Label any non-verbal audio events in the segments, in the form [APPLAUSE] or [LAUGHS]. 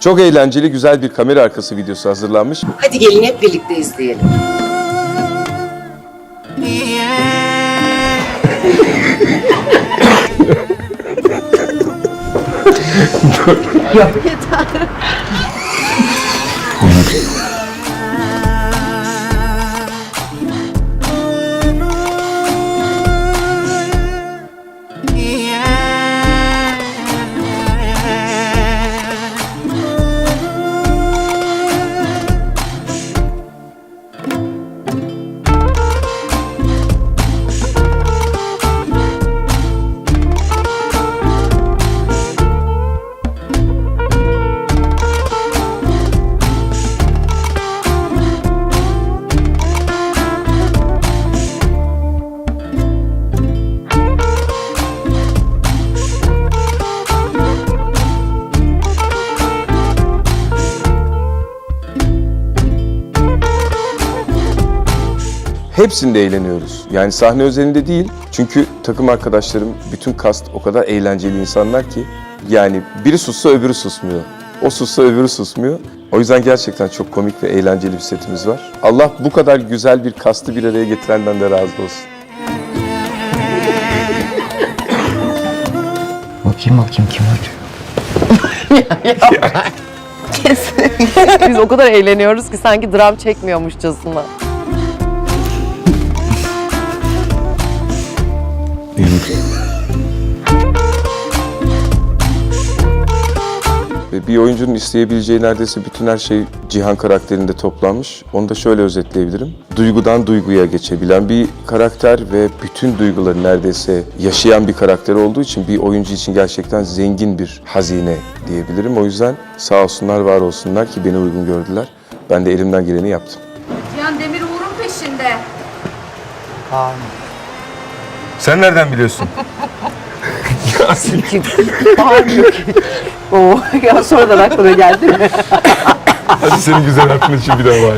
Çok eğlenceli, güzel bir kamera arkası videosu hazırlanmış. Hadi gelin hep birlikte izleyelim. [LAUGHS] [LAUGHS] [LAUGHS] Hepsinde eğleniyoruz. Yani sahne özelinde değil. Çünkü takım arkadaşlarım, bütün kast o kadar eğlenceli insanlar ki. Yani biri sussa öbürü susmuyor. O sussa öbürü susmuyor. O yüzden gerçekten çok komik ve eğlenceli bir setimiz var. Allah bu kadar güzel bir kastı bir araya getirenden de razı olsun. Bakayım bakayım kim arıyor. Biz o kadar eğleniyoruz ki sanki dram çekmiyormuşçasına. Ve bir oyuncunun isteyebileceği neredeyse bütün her şey Cihan karakterinde toplanmış. Onu da şöyle özetleyebilirim. Duygudan duyguya geçebilen bir karakter ve bütün duyguları neredeyse yaşayan bir karakter olduğu için bir oyuncu için gerçekten zengin bir hazine diyebilirim. O yüzden sağ olsunlar, var olsunlar ki beni uygun gördüler. Ben de elimden geleni yaptım. Cihan Demir Uğur'un peşinde. Sen nereden biliyorsun? Ki. [LAUGHS] Oo, ya sonradan aklına geldi mi? Hadi senin güzel aklın için bir daha var.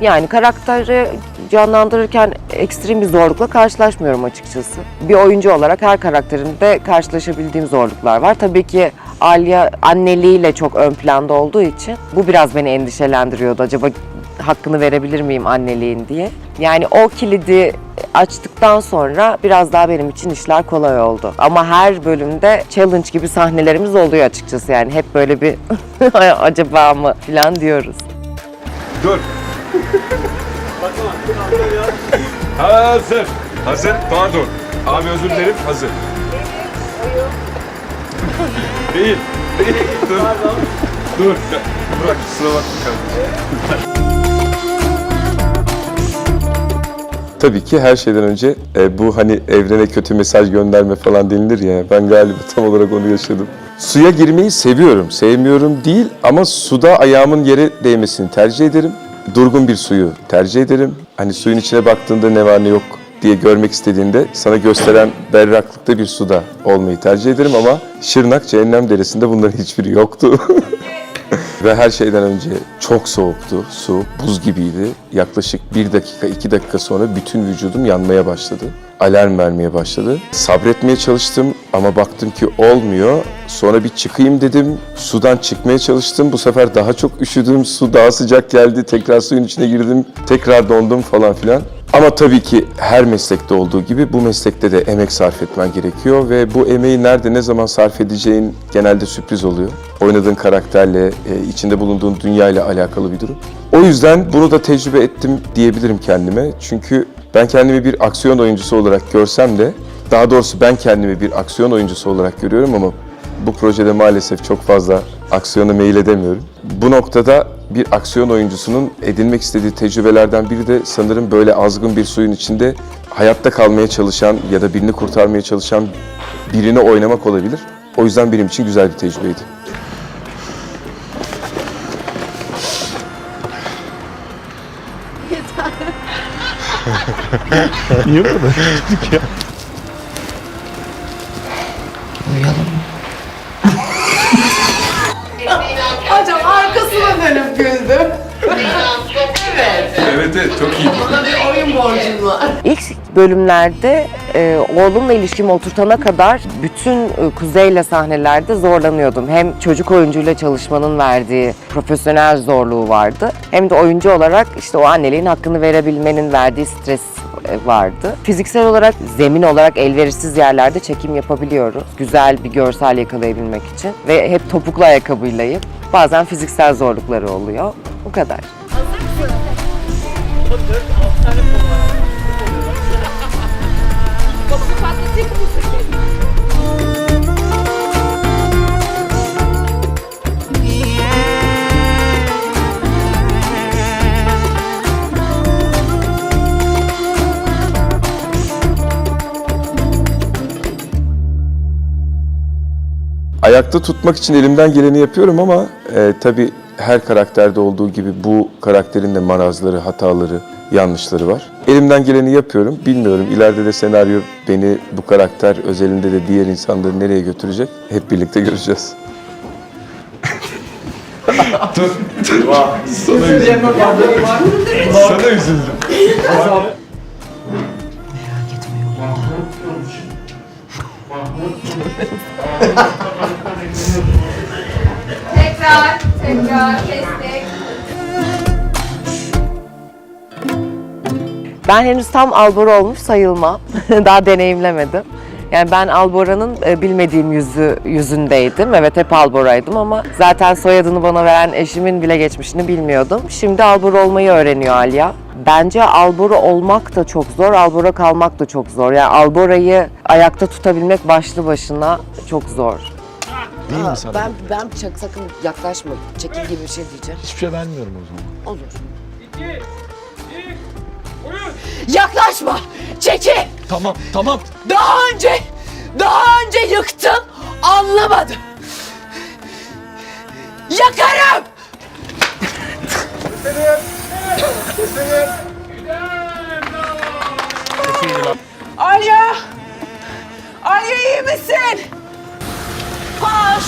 Yani karakteri canlandırırken ekstrem bir zorlukla karşılaşmıyorum açıkçası. Bir oyuncu olarak her karakterinde karşılaşabildiğim zorluklar var. Tabii ki Alya anneliğiyle çok ön planda olduğu için bu biraz beni endişelendiriyordu. Acaba hakkını verebilir miyim anneliğin diye. Yani o kilidi açtıktan sonra biraz daha benim için işler kolay oldu. Ama her bölümde challenge gibi sahnelerimiz oluyor açıkçası. Yani hep böyle bir [LAUGHS] acaba mı falan diyoruz. Dur. Hazır. Hazır. Pardon. Abi özür dilerim. Hazır. Değil. Değil. Dur. Dur. Bırak. Kusura bakma kardeşim. Tabii ki her şeyden önce e, bu hani evrene kötü mesaj gönderme falan denilir ya. Ben galiba [LAUGHS] tam olarak onu yaşadım. Suya girmeyi seviyorum. Sevmiyorum değil ama suda ayağımın yere değmesini tercih ederim. Durgun bir suyu tercih ederim. Hani suyun içine baktığında ne var ne yok diye görmek istediğinde sana gösteren berraklıkta bir suda olmayı tercih ederim ama Şırnak Cehennem Deresi'nde bunların hiçbiri yoktu. [LAUGHS] Ve her şeyden önce çok soğuktu su, buz gibiydi. Yaklaşık bir dakika, iki dakika sonra bütün vücudum yanmaya başladı. Alarm vermeye başladı. Sabretmeye çalıştım ama baktım ki olmuyor. Sonra bir çıkayım dedim. Sudan çıkmaya çalıştım. Bu sefer daha çok üşüdüm. Su daha sıcak geldi. Tekrar suyun içine girdim. Tekrar dondum falan filan. Ama tabii ki her meslekte olduğu gibi bu meslekte de emek sarf etmen gerekiyor ve bu emeği nerede ne zaman sarf edeceğin genelde sürpriz oluyor. Oynadığın karakterle, e, içinde bulunduğun dünyayla alakalı bir durum. O yüzden bunu da tecrübe ettim diyebilirim kendime. Çünkü ben kendimi bir aksiyon oyuncusu olarak görsem de, daha doğrusu ben kendimi bir aksiyon oyuncusu olarak görüyorum ama bu projede maalesef çok fazla aksiyona meyil edemiyorum. Bu noktada bir aksiyon oyuncusunun edinmek istediği tecrübelerden biri de sanırım böyle azgın bir suyun içinde hayatta kalmaya çalışan ya da birini kurtarmaya çalışan birini oynamak olabilir. O yüzden benim için güzel bir tecrübeydi. Uyuyalım. Dönüp güldüm. Evet evet çok iyi. Bana bir oyun borcun var. İlk bölümlerde e, oğlumla ilişkimi oturtana kadar bütün e, Kuzey'le sahnelerde zorlanıyordum. Hem çocuk oyuncuyla çalışmanın verdiği profesyonel zorluğu vardı. Hem de oyuncu olarak işte o anneliğin hakkını verebilmenin verdiği stres vardı. Fiziksel olarak, zemin olarak elverişsiz yerlerde çekim yapabiliyoruz. Güzel bir görsel yakalayabilmek için. Ve hep topuklu ayakkabıylayım. Bazen fiziksel zorlukları oluyor. Bu kadar. Kapıyı patlatayım Ayakta tutmak için elimden geleni yapıyorum ama e, tabii her karakterde olduğu gibi bu karakterin de marazları, hataları, yanlışları var. Elimden geleni yapıyorum. Bilmiyorum ileride de senaryo beni bu karakter özelinde de diğer insanları nereye götürecek hep birlikte göreceğiz. Sana üzüldüm. Merak etme yolunda. [LAUGHS] Tekrar, tekrar, kestik. Ben henüz tam Albora olmuş sayılmam. [LAUGHS] Daha deneyimlemedim. Yani ben Albora'nın e, bilmediğim yüzü yüzündeydim. Evet hep Albora'ydım ama zaten soyadını bana veren eşimin bile geçmişini bilmiyordum. Şimdi Albora olmayı öğreniyor Alya. Bence Albora olmak da çok zor, Albora kalmak da çok zor. Yani Albora'yı ayakta tutabilmek başlı başına çok zor. Değil mi sana? Ben ben çak, sakın yaklaşma. Çekil gibi bir şey diyeceğim. Hiçbir şey vermiyorum o zaman. Olur. Yaklaşma! Çekil! Tamam, tamam. Daha önce, daha önce yıktın, anlamadım. Yakarım! Alya! Alya iyi misin? Koş!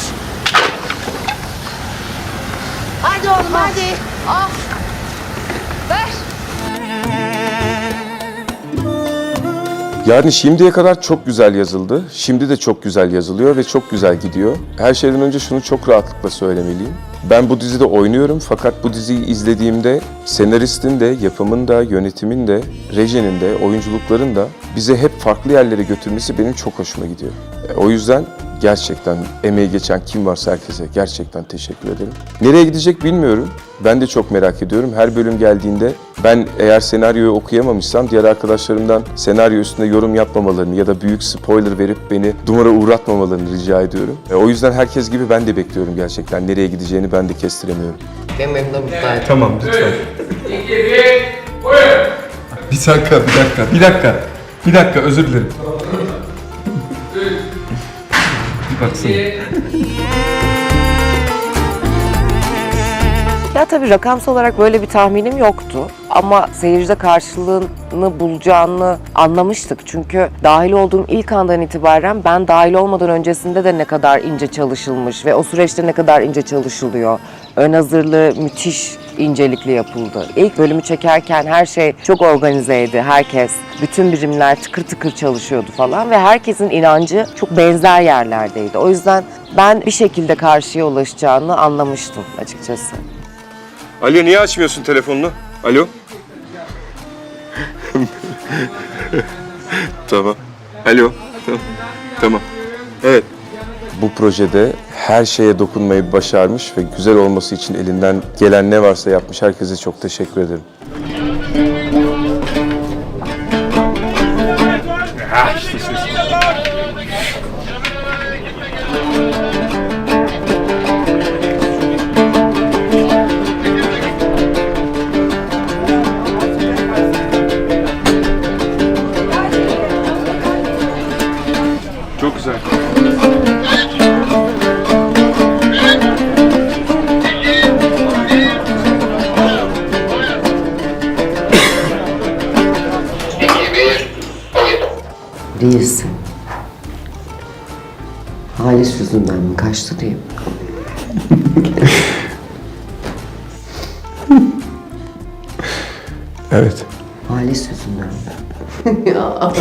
Hadi oğlum hadi. Ah! Ver! Yani şimdiye kadar çok güzel yazıldı. Şimdi de çok güzel yazılıyor ve çok güzel gidiyor. Her şeyden önce şunu çok rahatlıkla söylemeliyim. Ben bu dizide oynuyorum fakat bu diziyi izlediğimde senaristin de, yapımın da, yönetimin de, rejinin de, oyunculukların da bize hep farklı yerlere götürmesi benim çok hoşuma gidiyor. E, O yüzden gerçekten emeği geçen kim varsa herkese gerçekten teşekkür ederim. Nereye gidecek bilmiyorum. Ben de çok merak ediyorum. Her bölüm geldiğinde ben eğer senaryoyu okuyamamışsam diğer arkadaşlarımdan senaryo üstünde yorum yapmamalarını ya da büyük spoiler verip beni dumura uğratmamalarını rica ediyorum. E, o yüzden herkes gibi ben de bekliyorum gerçekten. Nereye gideceğini ben de kestiremiyorum. Benim de. Tamam lütfen. Bir dakika, bir dakika, bir dakika. Bir dakika, özür dilerim. Bir baksana. Ya tabii rakamsal olarak böyle bir tahminim yoktu. Ama seyircide karşılığını bulacağını anlamıştık. Çünkü dahil olduğum ilk andan itibaren ben dahil olmadan öncesinde de ne kadar ince çalışılmış ve o süreçte ne kadar ince çalışılıyor. Ön hazırlığı müthiş incelikli yapıldı. İlk bölümü çekerken her şey çok organizeydi. Herkes, bütün birimler tıkır tıkır çalışıyordu falan ve herkesin inancı çok benzer yerlerdeydi. O yüzden ben bir şekilde karşıya ulaşacağını anlamıştım açıkçası. Alo niye açmıyorsun telefonunu? Alo? tamam. Alo. Tamam. Evet. Bu projede her şeye dokunmayı başarmış ve güzel olması için elinden gelen ne varsa yapmış. Herkese çok teşekkür ederim. Değilsin. Halis yüzünden mi kaçtı diyeyim. Evet. Halis yüzünden mi? [LAUGHS] [LAUGHS] ya.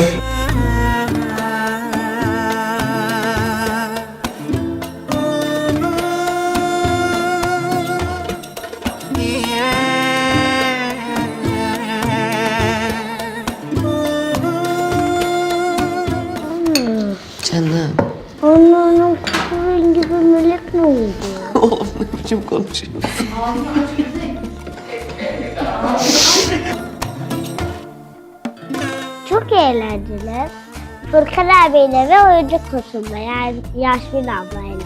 Furkan abiyle ve oyuncu kursunda yani Yasmin ablayla.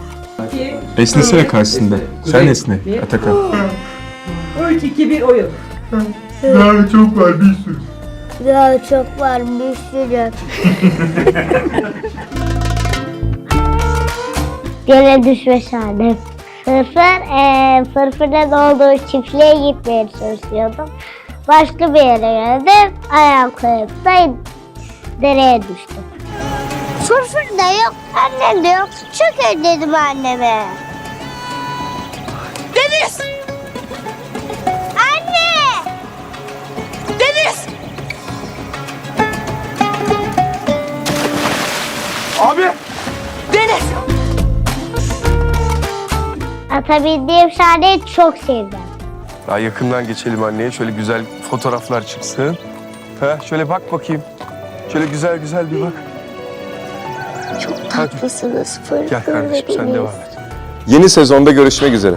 Esnesene karşısında. Sen esne Atakan. 3, 2, 1 oyun. Ya çok var bir sürü. [LAUGHS] Gene düşme annem. Fırfır, eee fırfırın olduğu çiftliğe gitmeye çalışıyordum. Başka bir yere geldim. Ayağım kayıp da dereye düştüm. Fırfır da yok, annem de yok. Çok özledim annemi. Deniz! Anne! Deniz! Abi! Deniz! Atabildiğim sahneyi çok sevdim. Daha yakından geçelim anneye. Şöyle güzel fotoğraflar çıksın. Ha, şöyle bak bakayım. Şöyle güzel güzel bir bak. Çok tatlısınız Fırfır Gel kardeşim ve sen Deniz. devam et. Yeni sezonda görüşmek üzere.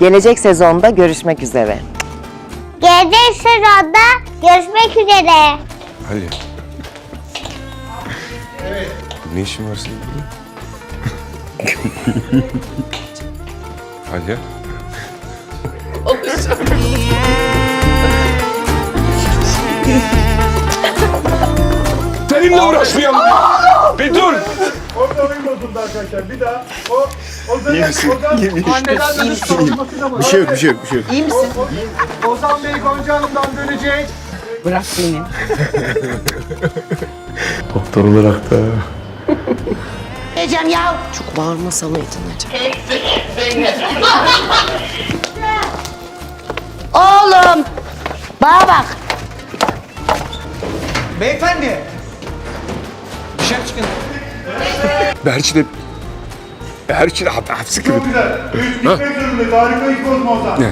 Gelecek sezonda görüşmek üzere. Gelecek sezonda görüşmek üzere. Ali. Ne işin var senin burada? Ali. Seninle uğraşmayalım. Bir dur. Orada oyun bozuldu arkadaşlar. Bir daha o Ozan, Ozan, Anneden de sorulmasına bir şey yok, bir şey yok, bir şey yok. İyi misin? Ozan Bey Gonca Hanım'dan dönecek. Bırak beni. [LAUGHS] Doktor olarak da. Ecem ya. Çok bağırmasa mıydın acaba? Oğlum. Bana bak. Beyefendi. Çıkın. Berçin de... Sıkıntı. Çok güzel. Üç gitmek zorundayız. Harika iş bozma Ozan. Ne?